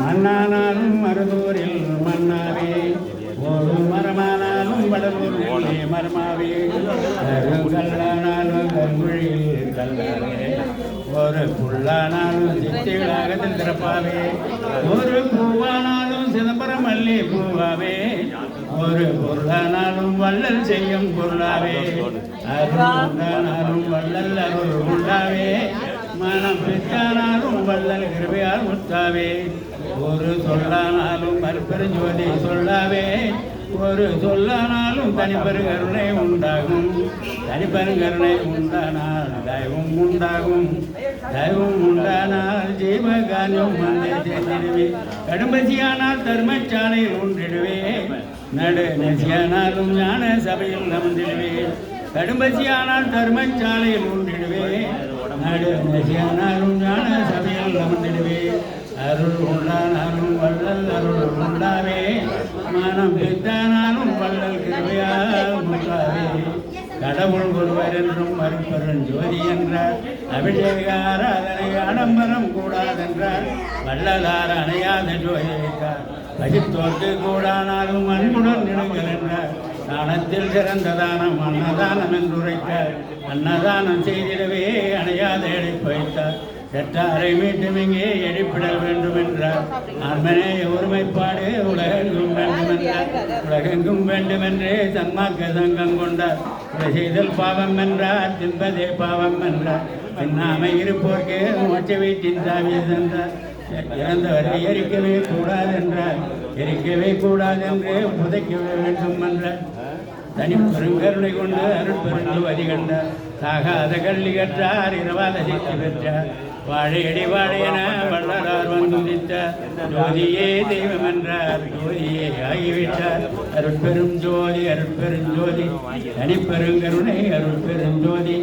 மண்ணானாலும் மருதூரில் மன்னாவே ஒரு மரமானாலும் வடலூர் நெல்லே மரமாவே. கல்லானாலும் கண்மொழியில் கல்லாவே. ஒரு புல்லானாலும் சித்திகளாக திறப்பாவே ஒரு பூவானாலும் சிதம்பரம் மல்லி பூவாவே. ஒரு பொருளானாலும் வள்ளல் செய்யும் பொருளாவே. அருளானாலும் வள்ளல் அருள் உண்டாவே. மனம் பித்தானாலும் வள்ளல் கிருபையால் முத்தாவே ஒரு சொல்லானாலும் மறுபெருஞ்சோதி சொல்லாவே. ஒரு சொல்லானாலும் தனிப்பெருங்கருணை உண்டாகும். தனிப்பெருங்கருணை உண்டானால் தெய்வம் உண்டாகும். தெய்வம் உண்டானால் ஜீவகானம் வந்தே சேர்ந்திடுவே கடும்பசியானால் தர்மச்சாலையில் ஒன்றிடுவே. நடு நெசியானாலும் ஞான சபையில் அமர்ந்திடுவே. கடும்பசியானால் தர்மச்சாலையில் ஒன்றிடுவே. நடு நெசியானாலும் ஞான அருள் உண்டானாலும் வள்ளல் அருள் உண்டாவே மனம் பித்தானாலும் வள்ளல் கிருபையால் கடவுள் ஒருவர் என்றும் மறுப்பரன் ஜோதி என்றார். அபிஷேக ஆராதனை ஆடம்பரம் கூடாதென்றார். வள்ளலார் அணையாத ஜோதி வைத்தார். கூடானாலும் அன்புடன் நிடுங்கள் என்றார். தானத்தில் சிறந்த தானம் அன்னதானம் என்று உரைத்தார் அன்னதானம் செய்திடவே அணையாத இழைப்பு வைத்தார். எட்டாரை மீட்டுமிங்கே எரிப்பிடல் வேண்டுமென்றார் அம்மனே ஒருமைப்பாடு உலகெங்கும் வேண்டுமென்றார் உலகெங்கும் வேண்டுமென்றே தன்மாக்க சங்கம் கொண்டார் கொலை செய்தல் பாவம் என்றார் தின்பதே பாவம் என்றார் தின்னாமை இருப்போர்க்கே மோட்ச வீட்டின் சாவி சென்றார் இறந்தவரை எரிக்கவே கூடாது என்றார் எரிக்கவே கூடாது என்று புதைக்கவே வேண்டும் என்றார் தனி பெருங்கருணை கொண்டு அருள் பெருந்துவதி கண்டார் சாகாத கல்வி கற்றார் இரவாத சித்தி பெற்றார். வாழையடி வாழையன வள்ளலார் வந்துதித்தார் ஜோதியே தெய்வம் என்றார் ஜோதியே ஆகிவிட்டார் அருட்பெரும் ஜோதி அருட்பெரும் ஜோதி தனிப்பெருங்கருணை அருட்பெரும் ஜோதி.